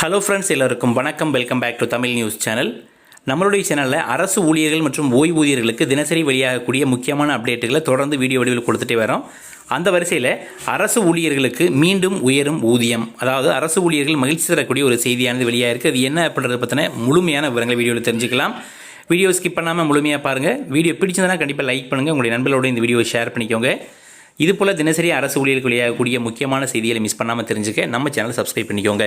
Hello friends எல்லோருக்கும் வணக்கம். Welcome back to Tamil news channel நம்மளுடைய சேனலில் அரசு ஊழியர்கள் மற்றும் ஓய்வூதியர்களுக்கு தினசரி வெளியாகக்கூடிய முக்கியமான அப்டேட்டுகளை தொடர்ந்து வீடியோ வடிவில் கொடுத்துட்டே வரோம். அந்த வரிசையில் அரசு ஊழியர்களுக்கு மீண்டும் உயரும் ஊதியம் அதாவது அரசு ஊழியர்கள் மகிழ்ச்சி தரக்கூடிய ஒரு செய்தியானது வெளியாக இருக்குது அது என்ன அப்படின்றத பற்றின முழுமையான விவரங்களை வீடியோவில் தெரிஞ்சுக்கலாம். வீடியோ ஸ்கிப் பண்ணாமல் முழுமையாக பாருங்கள் வீடியோ பிடிச்சதுன்னா கண்டிப்பாக லைக் பண்ணுங்கள் உங்களுடைய நண்பர்களோட இந்த வீடியோவை ஷேர் பண்ணிக்கோங்க. இது போல் தினசரி அரசு ஊழியர்களுக்கு வெளியாகக்கூடிய முக்கியமான செய்திகளை மிஸ் பண்ணாமல் தெரிஞ்சுக்க நம்ம சேனலை சப்ஸ்கிரைப் பண்ணிக்கோங்க.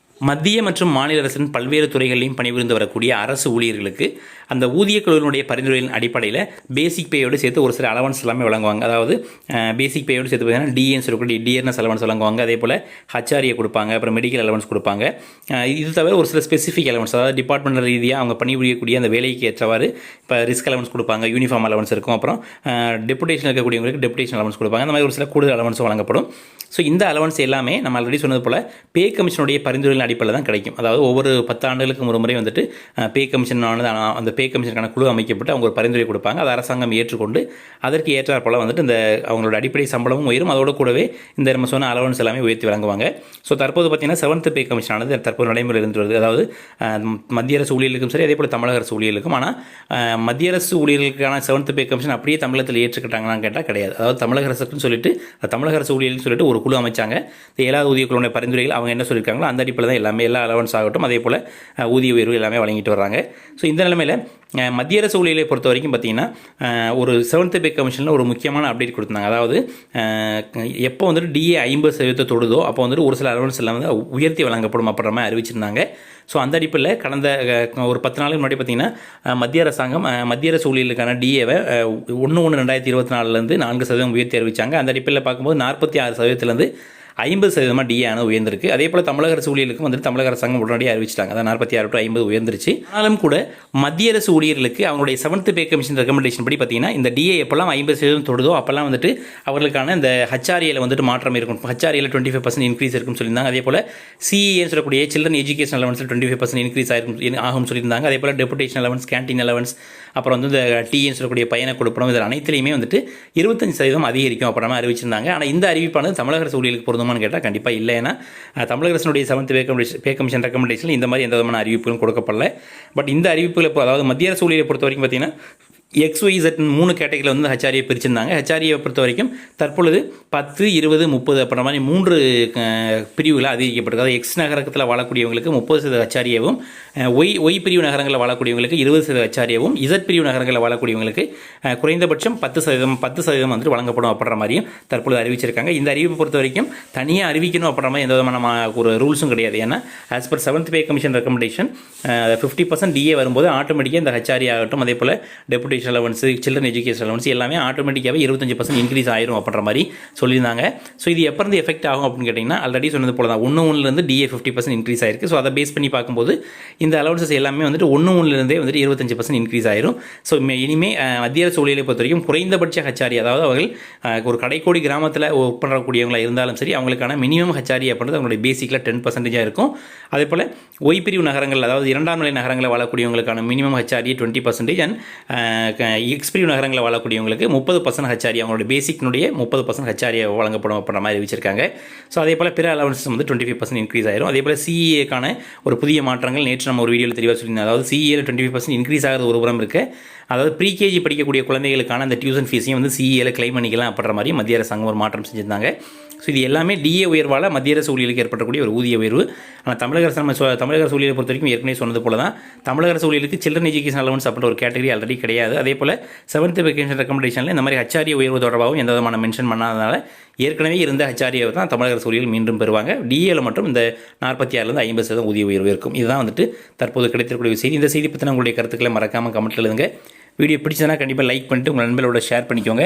மத்திய மற்றும் மாநில அரசின் பல்வேறு துறைகளிலும் பணிபுரிந்து வரக்கூடிய அரசு ஊழியர்களுக்கு அந்த ஊதிய குழுவினுடைய பரிந்துரையின் அடிப்படையில் பேசிக் பேயோடு சேர்த்து ஒரு சில அலவன்ஸ் எல்லாமே வழங்குவாங்க. அதாவது பேசிக் பேயோடு சேர்த்து பார்த்தீங்கன்னா டிஎன்ஸ் சொல்லக்கூடிய டிஎன்எஸ் அலவன்ஸ் வழங்குவாங்க. அதே போல் ஹச்ஆரியை கொடுப்பாங்க அப்புறம் மெடிக்கல் அலவன்ஸ் கொடுப்பாங்க. இது தவிர ஒரு சில ஸ்பெசிஃபிக் அலவன்ஸ் அதாவது டிபார்ட்மெண்ட் ரீதியாக அவங்க பணிபுரியக்கூடிய அந்த வேலைக்கு ஏற்றவாறு இப்போ ரிஸ்க் அலவன்ஸ் கொடுப்பாங்க யூனிஃபார்ம் அலவன்ஸ் இருக்கும். அப்புறம் டெபுடேஷன் இருக்கக்கூடியவங்களுக்கு டெபுடேஷன் அலவன்ஸ் கொடுப்பாங்க. அந்த மாதிரி ஒரு சில கூடுதல் அலவன்ஸ் வழங்கப்படும். ஸோ இந்த அலவன்ஸ் எல்லாமே நம்ம ஆல்ரெடி சொன்னது போல் பே கமிஷனுடைய பரிந்துரைகள் அடிப்படையில் தான் கிடைக்கும். அதாவது ஒவ்வொரு பத்தாண்டுகளுக்கு ஒரு முறை வந்துட்டு பே கமிஷனானது அந்த பே கமிஷனுக்கான குழு அமைக்கப்பட்டு அவங்க ஒரு பரிந்துரை கொடுப்பாங்க. அதை அரசாங்கம் ஏற்றுக்கொண்டு அதற்கு ஏற்றாற் போல் வந்துட்டு இந்த அவங்களோட அடிப்படை சம்பளமும் உயரும். அதோட கூடவே இந்த நம்ம சொன்ன அலவன்ஸ் எல்லாமே உயர்த்தி வழங்குவாங்க. ஸோ தற்போது பார்த்தீங்கன்னா செவன்த் பே கமிஷனானது தற்போது நடைமுறையில் இருந்து வருது. அதாவது மத்திய அரசு ஊழியர்களுக்கும் சரி அதே போல் தமிழக அரசு ஊழியர்களுக்கும். ஆனால் மத்திய அரசு ஊழியர்களுக்கான செவன்த் பே கமிஷன் அப்படியே தமிழகத்தில் ஏற்றுக்கிட்டாங்களான்னு கேட்டால் கிடையாது. அதாவது தமிழக அரசுக்குன்னு சொல்லிட்டு தமிழக அரசு ஊழியர்கள்னு சொல்லிட்டு ஒரு குழு அமைச்சாங்க. இந்த ஏழாவது ஊதிய குழுவுடைய பரிந்துரைகள் அவங்க என்ன சொல்லியிருக்காங்களோ அந்த அடிப்படையில் தான் எல்லாமே எல்லா அலவன்ஸ் ஆகட்டும் அதே போல் ஊதிய உயர்வு எல்லாமே வழங்கிட்டு வர்றாங்க. ஸோ இந்த நிலைமையில் மத்திய அரசு ஊழியர்களை பொறுத்த வரைக்கும் பார்த்தீங்கன்னா ஒரு செவன்த் பே கமிஷனில் ஒரு முக்கியமான அப்டேட் கொடுத்தாங்க அதாவது எப்போ வந்துட்டு டிஏ ஐம்பது சதவீதத்தை தொடுதோ அப்போ வந்துட்டு ஒரு சில அலவன்ஸ் எல்லாம் வந்து உயர்த்தி வழங்கப்படும் அப்படின்ற மாதிரி அறிவிச்சிருந்தாங்க. ஸோ அந்த அடிப்பில் கடந்த ஒரு பத்து நாளுக்கு முன்னாடி பார்த்தீங்கன்னா மத்திய அரசாங்கம் மத்திய அரசு ஊழியர்களுக்கான டிஏவை ஒன்று ஒன்று ரெண்டாயிரத்தி இருபத்தி நாலுலேருந்து நான்கு சதவீதம் உயர்த்தி அறிவிச்சாங்க. அந்த அடிப்பில் பார்க்கும்போது நாற்பத்தி ஆறு சதவீதத்துலேருந்து ஐம்பது சதவீதமாக டிஏ உயர்ந்திருக்கு. அதே போல் தமிழக அரசு ஊழியர்களுக்கும் வந்துட்டு தமிழக அரசாங்கம் உடனடியாக அறிவிச்சிட்டாங்க. அதான் நாற்பத்தி ஆறு டு ஐம்பது உயர்ந்துருச்சு. ஆனாலும் கூட மத்திய அரசு ஊழியர்களுக்கு அவங்களுடைய செவன்த் பே கமிஷன் ரெக்கமெண்டேஷன் படி பார்த்தீங்கன்னா இந்த டிஏ எப்போல்லாம் ஐம்பது சதவீதம் தொடுதோ அப்போல்லாம் வந்துட்டு அவர்களுக்கான இந்த ஹச்ஆர்ஏல வந்துட்டு மாற்றம் இருக்கும். ஹச்ஆர்ஏல டுவெண்ட்டி ஃபைவ் பர்சன்ட் இன்க்ரீஸ் இருக்கும்னு சொல்லியிருந்தாங்க. அதே போல் சிஏன்னு சொல்லக்கூடிய சில்ட்ரன் எஜுகேஷன் அலவன்ஸில் டுவெண்ட்டி ஃபைவ் பர்சன்ட் இன்க்ரீஸ் ஆகும் ஆகும் சொல்லியிருந்தாங்க. அதே போல் டெபுடேஷன் அலவன்ஸ் கேன்டீன் அலவன்ஸ் அப்புறம் வந்து இந்த டிஎன்னு சொல்லக்கூடிய பயண கொடுப்பணும் இதில் அனைத்துலையுமே வந்துட்டு இருபத்தஞ்சு சதவீதம் அதிகரிக்கும் அப்புறமா அறிவிச்சிருந்தாங்க. ஆனால் இந்த அறிவிப்பானது தமிழக அரசு ஊழியர்களுக்கு பொருந்துமான்னு கேட்டால் கண்டிப்பாக இல்லை. ஏன்னா தமிழக அரசினுடைய seventh pay commission pay commission ரெக்கமெண்டேஷனில் இந்த மாதிரி எந்த விதமான அறிவிப்புகளும் கொடுக்கப்படல. பட் இந்த அறிவிப்புகளை அதாவது மத்திய அரசு ஊழியரை பொறுத்த வரைக்கும் பார்த்தீங்கன்னா எக்ஸ் ஒய் இசட் மூணு கேட்டகரியில் வந்து ஹச்ஆரியை பிரிச்சிருந்தாங்க. ஹச்ஆரியை பொறுத்த வரைக்கும் தற்பொழுது பத்து இருபது முப்பது அப்புறம் மாதிரி மூன்று அஹ், அதிகரிக்கப்பட்டிருக்கு. அதாவது எக்ஸ் நகரத்தில் வாழக்கூடியவங்களுக்கு முப்பது சதவீத ஹச்ஆரியவும் ஒய் ஒய் பிரிவு நகரங்களில் வாழக்கூடியவங்களுக்கு இருபது சதவீத ஹச்ஆரியவும் இசட் பிரிவு நகரங்களில் வாழக்கூடியவங்களுக்கு குறைந்தபட்சம் பத்து சதவீதம் பத்து சதவீதம் வந்துட்டு வழங்கப்படும் அப்படின்ற மாதிரியும் தற்பொழுது அறிவிச்சிருக்காங்க. இந்த அறிவிப்பை பொறுத்த வரைக்கும் தனியாக அறிவிக்கணும் அப்படின்ற மாதிரி எந்த விதமான ஒரு ரூல்ஸும் கிடையாது. ஏன்னா as per seventh pay commission recommendation fifty percent DA வரும்போது ஆட்டோமேட்டிக்காக இந்த ஹச்ஆரி ஆகட்டும். அதே போல் education allowance children education allowance எல்லாமே ஆட்டோமேட்டிக்காகவே இருபத்தஞ்சு பர்சன்ட் இன்க்ரீஸ் ஆயிரும் அப்படின்ற மாதிரி சொல்லியிருந்தாங்க. ஸோ இது எப்போ இருந்து எஃபெக்ட் ஆகும் அப்படின்னு கேட்டிங்கன்னா ஆல்ரெடி சொன்னது போல தான் ஒன்று ஒன்றுலேருந்து டிஏ ஃபிஃப்டி பர்சன்ட் இன்க்ரீஸ் ஆயிருக்கு. ஸோ அதை பேஸ் பண்ணி பார்க்கும்போது இந்த அலவன்சஸ் எல்லாமே வந்துட்டு ஒன்று ஒன்றுலேருந்தே வந்துட்டு இருபத்தஞ்சு பர்சன்ட் இன்க்ரீஸ் ஆயிரும். ஸோ இனிமேல் மத்திய அரசு ஊழியர்களை பொறுத்த வரைக்கும் குறைந்தபட்ச ஹச்சாரி அதாவது அவர்கள் ஒரு கடைக்கோடி கிராமத்தில் ஒர்க் பண்ணக்கூடியவங்களாக இருந்தாலும் சரி அவங்களுக்கான மினிமம் ஹச்சாரி அப்படின்றது அவங்களுடைய பேசிக்கில் டென் பர்சன்டேஜாக இருக்கும். அதே போல் ஒய் பிரிவு நகரங்கள் அதாவது இரண்டாம் நிலை நகரங்களில் வாழக்கூடியவங்களுக்கான minimum HRA twenty percentage and எக்ஸ்பிரிவ் நகரங்களில் வாழக்கூடியவங்களுக்கு முப்பது பர்சன்ட் ஹச்சாரி அவங்களோட பேசிக்னுடைய முப்பது பர்சன்ட் ஹச்ஆரி வழங்கப்படும் அப்படின்ற மாதிரி அறிவிச்சிருக்காங்க ஸோ அதே போல் பிற அலவன்ஸஸ் வந்து டுவெண்ட்டி ஃபைவ் பர்சன்ட் இன்க்ரீஸ் ஆயிரும். அதே போல் சிஏக்கான ஒரு புதிய மாற்றங்கள் நேற்று நம்ம ஒரு வீடியோவில் தெளிவாக சொல்லியிருந்தோம். அதாவது சிஏல டுவெண்ட்டி ஃபைவ் பர்சன்ட் இன்க்ரீஸ் ஆகிறது ஒரு புறம் இருக்கு. அதாவது ப்ரீகேஜி படிக்கக்கூடிய குழந்தைகளுக்கான அந்த டியூஷன் ஃபீஸையும் வந்து சிஏல கிளைம் பண்ணிக்கலாம் அப்படின்ற மாதிரி மத்திய அரசாங்கம் ஒரு மாற்றம் செஞ்சிருந்தாங்க. ஸோ இது எல்லாமே டிஏ உயர்வால் மத்திய அரசு ஊழியர்களுக்கு ஏற்படக்கூடிய ஒரு ஊதிய உயர்வு. ஆனால் தமிழக அரசு நம்ம தமிழக அரசு ஊழியரை பொறுத்த வரைக்கும் ஏற்கனவே சொன்னது போல தான் தமிழக அரசு ஊழியருக்கு சில்ட்ரன் எஜுகேஷன் அலவன்ஸ் அப்படின்ற ஒரு கேட்டகரி ஆல்ரெடி கிடையாது. அதே போல் செவன்த் வெக்கேஷன் ரெக்கமெண்டேஷனில் இந்த மாதிரி ஹச்ஆரிய உயர்வு தொடர்பாகவும் எந்த விதமான மென்ஷன் பண்ணாதனால ஏற்கனவே இருந்த ஹச்ஆரியை தான் தமிழக அரசு ஊழியர்கள் மீண்டும் பெறுவாங்க. டிஏல மட்டும் இந்த நாற்பத்தி ஆறுலேருந்து ஐம்பது சதவீதம் ஊதிய உயர்வு இருக்கும். இதுதான் வந்துட்டு தற்போது கிடைத்திருக்கக்கூடிய செய்தி. இந்த செய்தி பற்றின உங்களுடைய கருத்துக்களை மறக்காமல் கமெண்ட்டில் எழுதுங்க. வீடியோ பிடிச்சதுன்னா கண்டிப்பாக லைக் பண்ணிட்டு உங்கள் நண்பர்களோட ஷேர் பண்ணிக்கோங்க.